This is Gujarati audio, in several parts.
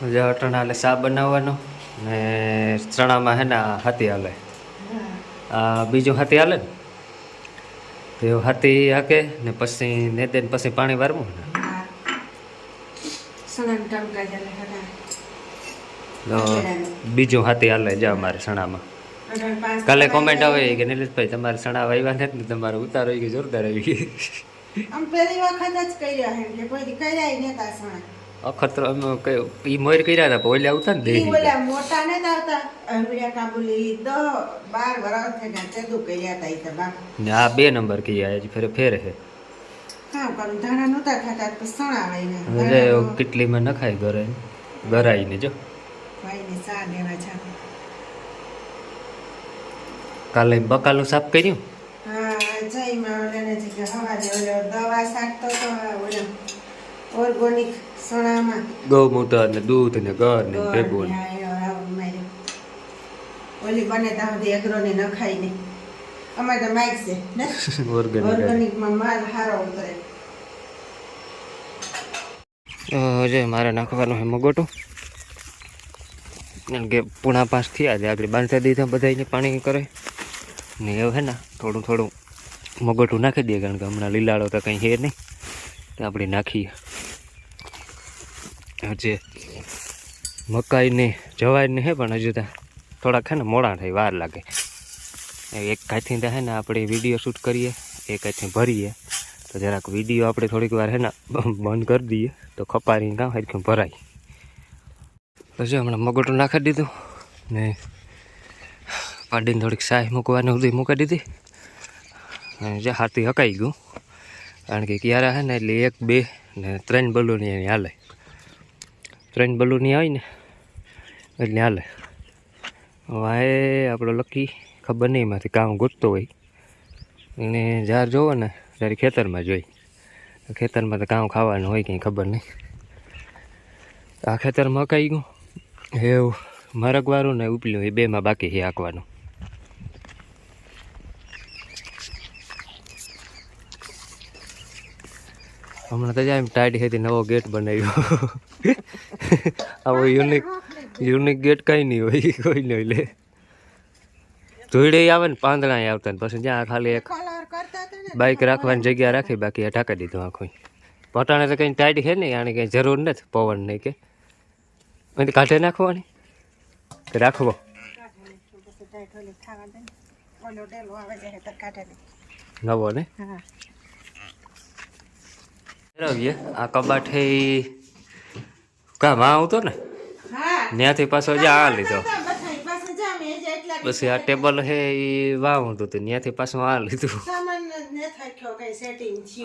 જે અટણા એટલે સા બનાવવાનો ને ચણામાં હે ને હાથી હાલે. આ બીજું હાથી હાલે ને? તો એવું હાથી હાકે ને પછી ને દે ને પછી પાણી વારવું ને. બીજું હાથી હાલે જા અમારે સણામાં. કાલે કોમેન્ટ આવે કે નિલેશભાઈ તમારે સણા વાવ્યા નથી ને તમારે ઉતારો આવી જોરદાર આવી ગઈ આમ પહેલી વખત જ કર્યા હે કે કોઈ કર્યા નતા સણા અખતરો ઈ મોર કર્યા હતા ઓલે આવતા ને દેહી ઓલા મોટા ને આવતા? અમરિયા કાબુલી દો બાર વર્ષ થઈ ગયા તેદુ કર્યા તા ઈ તો બાપ ને બે નંબર કર્યા હજી ફેરે ફેરે હે હા પણ ધાણા નહોતા ખાતા તો સણા એટલે કેટલી માં નખાય ઘરે. ગરાઈને જો. વાઈને સા દેવા છે. કાલે બકાલું સાફ કર્યું? હા જય માં ઓલાને જે હવા ઓલો દવા સાકતો તો ઓલો ઓર્ગોનિક સણામાં ગૌમૂત્ર ને દૂધ ને ઘર ને ભેગું. ઓલી બને ત્યાં સુધી એગ્રો ને નખાય ને અમારે તો માઇક છે ઓર્ગેનિક. ઓર્ગેનિકમાં માલ હારો ઉતરે જે મારે નાખવાનું છે મગોટું. કારણ કે પૂણા પાસ થયા છે આપણે બાંધતા દીધા બધાને પાણી કરે. ને એવું હે ને થોડું થોડું મગોટું નાખી દઈએ કારણ કે હમણાં લીલાડો તો કંઈ છે નહીં. તો આપણે નાખીએ. હજે મકાઈને જવાઈને હે પણ હજુ ત્યાં થોડાક હે ને મોડા થાય વાર લાગે. એક કાંઈથી ત્યાં હે ને આપણે વીડિયો શૂટ કરીએ એક કાંઈથી ભરીએ. તો જરાક વીડિયો આપણે થોડીક વાર હે ને બંધ કરી દઈએ, તો ખપારી કામ હરખું ભરાય. પછી હમણાં મગોટું નાખી દીધું ને પાડીને થોડીક સાય મૂકવાની સુધી મૂકી દીધી. અને જે હાથી હકાઈ ગયું. કારણ કે ક્યારે હે ને એટલે એક, બે ને ત્રણ બલૂની એની હાલે. ત્રણ બલૂની આવી ને, એટલે હાલે. વાએ આપણો લકી ખબર નહીં, એમાંથી કામ ગોતતો હોય. એને જ્યારે જોવો ને ત્યારે ખેતરમાં જોઈ ખેતરમાં તો કામ ખાવાનું હોય કંઈ ખબર નહીં. આ ખેતરમાં અકાઈ ગયું. એવું મરગવાળું ને ઉપલ્યું, એ બેમાં બાકી છે આંકવાનું હમણાં તો જાય ટાઈટ હતી, નવો ગેટ બનાવ્યો. આવો યુનિક યુનિક ગેટ કાંઈ નહીં હોય કોઈ નહીં લે. ધોઈડે આવે ને પાંદડા આવતા ને પછી જ્યાં ખાલી એક બાઇક રાખવાની જગ્યા રાખી બાકી આ ઢાંકી દીધું આખું. પટાણે તો કંઈ ટાઈટ છે નહીં આને કંઈ જરૂર નથી પવન નહીં કે. એને કાઢે નાખવાની? કે રાખવો. નવો ને? આ કબાટ કા માં આવતો ને? ત્યાંથી પાછો જા આ લીધો. પછી આ ટેબલ હે એ વાવ હતું તે ત્યાંથી પાછું આ લીધું.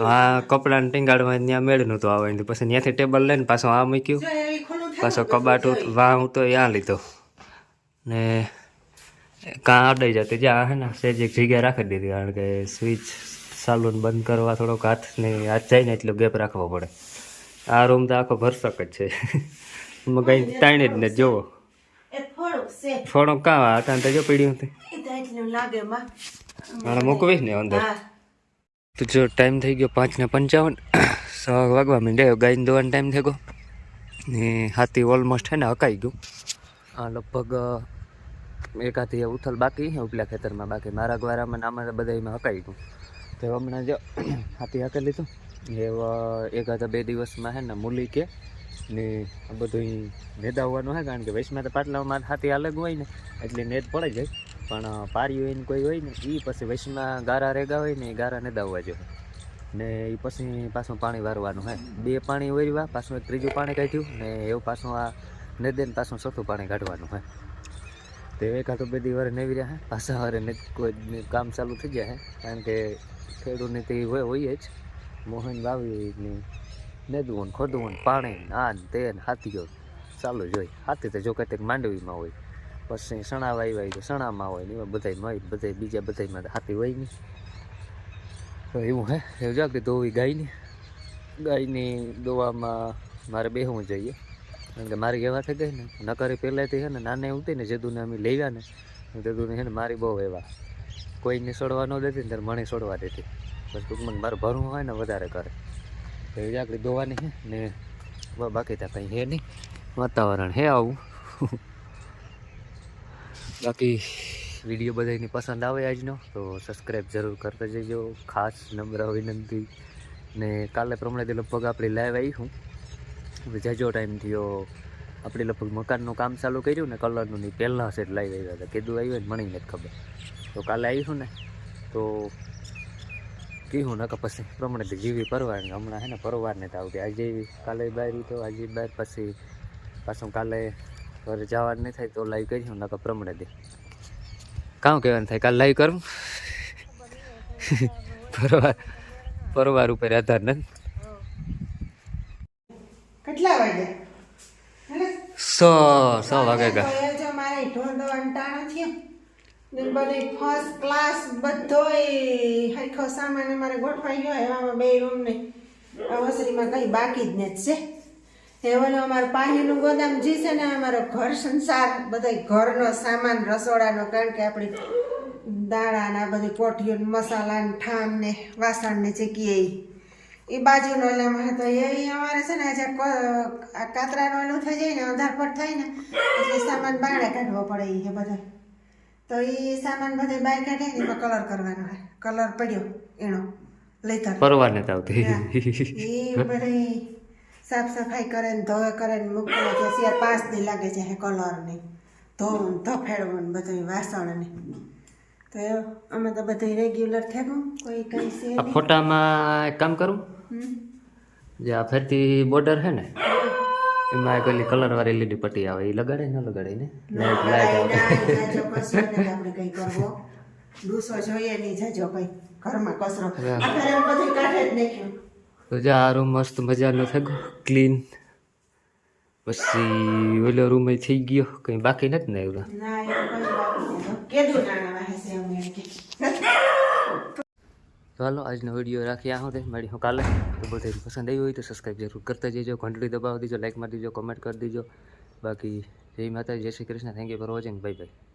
હા કપડાને ટીંગાડવા ત્યાં મેળનું નહોતું આવે પછી ત્યાંથી ટેબલ લઈને પાછો આ મૂક્યું. પાછો કબાટ વાહ તો આ લીધો. ને કાં અડાઈ જતી જ્યાં હે ને સેજ એક જગ્યાએ રાખી દીધી કારણ કે સ્વિચ ચાલુ બંધ કરવા થોડોક હાથ ને હાથ જાય ને એટલો ગેપ રાખવો પડે. આ રૂમ તો આખો ભરસક જ છે. મગાઈ તાણે જ ને જોવો. થોડો કાવા હતા તો જો પીડ્યું હતી એ તો લાગે માં ને અંદર. તો જો ટાઈમ થઈ ગયો પાંચ ને પંચાવન. સો વાગવા માંડ્યો ગાયને દોવાનો ટાઈમ થઈ ગયો. ને હાથી ઓલમોસ્ટ છે ને હકાઈ ગયું. આ લગભગ એકાથી ઉથલ બાકી છે ઉપલા ખેતરમાં બાકી. મારા ગ્વારામાં ને આમાં બધામાં હકાઈ ગયું. તો હમણાં જો હાથી હકાઈ લીધું એ એકાદા બે દિવસમાં હે ને મૂલી કે ને આ બધું નેદાવવાનું હોય કારણ કે વૈશમાં તો પાટલામાં હાથી અલગ હોય ને, એટલે નેદ પડી જાય. પણ પારી હોય ને કોઈ હોય ને એ પછી વૈશમાં ગારા રેગા હોય ને એ ગારા નેદાવવા જોઈએ ને એ પછી પાછું પાણી વારવાનું હે. બે પાણી વારવા પાછું એક ત્રીજું પાણી કાઢ્યું ને એવું પાછું આ નેદે ને પાછું ચોથું પાણી કાઢવાનું હે. તો એકાદ બે દિવસ નેવી રહ્યા હે. પાછા વારે ને કોઈ કામ ચાલુ થઈ જાય હે, કારણ કે ખેડૂતની હોય હોય જ. મોહન વાવી ને નેદવું ને ખોદવું ને પાણી આ ને તે ને હાથીઓ. ચાલુ જ હોય હાથી તો જો કે માંડવીમાં હોય. પછી સણા વાવી તો સણામાં હોય ને એમાં બધાય હોય બધા બીજા બધામાં હાથી હોય નહીં. તો એવું હે, એવું જાગતી ધોવી ગાયની. ગાયની દોવામાં મારે બેહવું જોઈએ. કારણ કે મારી એવા થઈ ગઈ ને, નકરી પહેલાંથી છે ને નાને ઉતી ને જેદુને અમે લેવ્યા ને જેદુને હે ને મારી બહુ એવા. કોઈને છોડવા ન દેતી ને ત્યારે મને છોડવા દેતી. બસ ટૂંકમાં મારે ભરવું હોય ને વધારે કરે. તો આગળ દોવાની છે ને બાકી ત્યાં કંઈ હે નહીં. વાતાવરણ હે આવું. બાકી વીડિયો બધાની પસંદ આવે આજનો, તો સબસ્ક્રાઈબ જરૂર કરતા જજો. ખાસ નમ્ર વિનંતી. ને કાલે પ્રમાણે લગભગ આપણે લાઈવ આવી હું. જાજો ટાઈમ થયો, આપણે લગભગ મકાનનું કામ ચાલુ કર્યું ને કલરનું નહીં પહેલાં હશે લાવી આવ્યા હતા. કીધું આવ્યું ને મને નથી ખબર. તો કાલે આવીશું ને, તો કીધું નકર પછી પ્રમાણે જીવી પરવાર ને હમણાં હે ને પરવાર ને તો આવતી. આજે કાલે બહાર તો આજે બહાર પછી પાછું કાલે ઘરે જવાનું નહીં થાય તો લાઈવ કરી નકર પ્રમાણે દે. કામ કહેવાનું થાય? કાલે લાઈવ કરું? પરવાર પરવાર ઉપર આધાર નથી. કેટલા વાગે? સો સો વાગે તો બધી ફર્સ્ટ ક્લાસ બધોય હરખો સામાન અમારે ગોઠવાઈ ગયો, એવામાં બે રૂમ ને વસરીમાં કઈ બાકી જ નથી, છે. એ અમારો પાણીનું ગોદામ જે છે ને, અમારો ઘર સંસાર બધા ઘરનો સામાન, રસોડાનો, કારણ કે આપણી દાણાના બધી કોઠીઓ ને મસાલા ને ઠામ ને વાસણ ને એ બાજુનો ઓલામાં હતો એ અમારે છે ને, આજે કાતરાનો ઓલું થઈ જાય ને, અંધારપટ થાય ને, એટલે સામાન બાણે કાઢવો પડે એ બધો તો એ સામાન બધે બહાર કાઢે ને એમાં કલર કરવાનો હોય. કલર પડ્યો એનો લેતર પરવાર નથી આવતી. એ બધી સાફ સફાઈ કરે ને ધોવે કરે ને મૂકવા છે પાંચ દી લાગે છે હે કલર ને. ધોવું ધફેડવું બધું વાસણ ને. તો અમે તો બધું રેગ્યુલર થઈ ગયું કોઈ કઈ છે ફોટામાં કામ કરું. જે આ ફરતી બોર્ડર છે ને એમાં એક ઓલી કલર વાળી લીલી પટ્ટી આવે એ લગાડે ન લગાડે ને લાઈટ લાઈટ આપણે કઈ કરવો. ડૂસો જોઈએ નહીં જાજો કઈ ઘરમાં કચરો. અત્યારે બધું કાઢે જ નાખ્યું. તો જા આ રૂમ મસ્ત મજાનો થઈ ગયો ક્લીન પછી ઓલો રૂમ થઈ ગયો કંઈ બાકી નથી ને એવું. કીધું વાહે છે અમે. તો હાલો, આજનો વીડિયો રાખી આ હું મળી હું કાલે. તો બધે પસંદ આવ્યું હોય તો સબસ્ક્રાઈબ જરૂર કરતા જજો, ઘંટડી દબાવી દેજો લાઇક મારી દેજો કમેન્ટ કરી દેજો. બાકી જય માતા જય Shri Krishna. Thank you for watching bye bye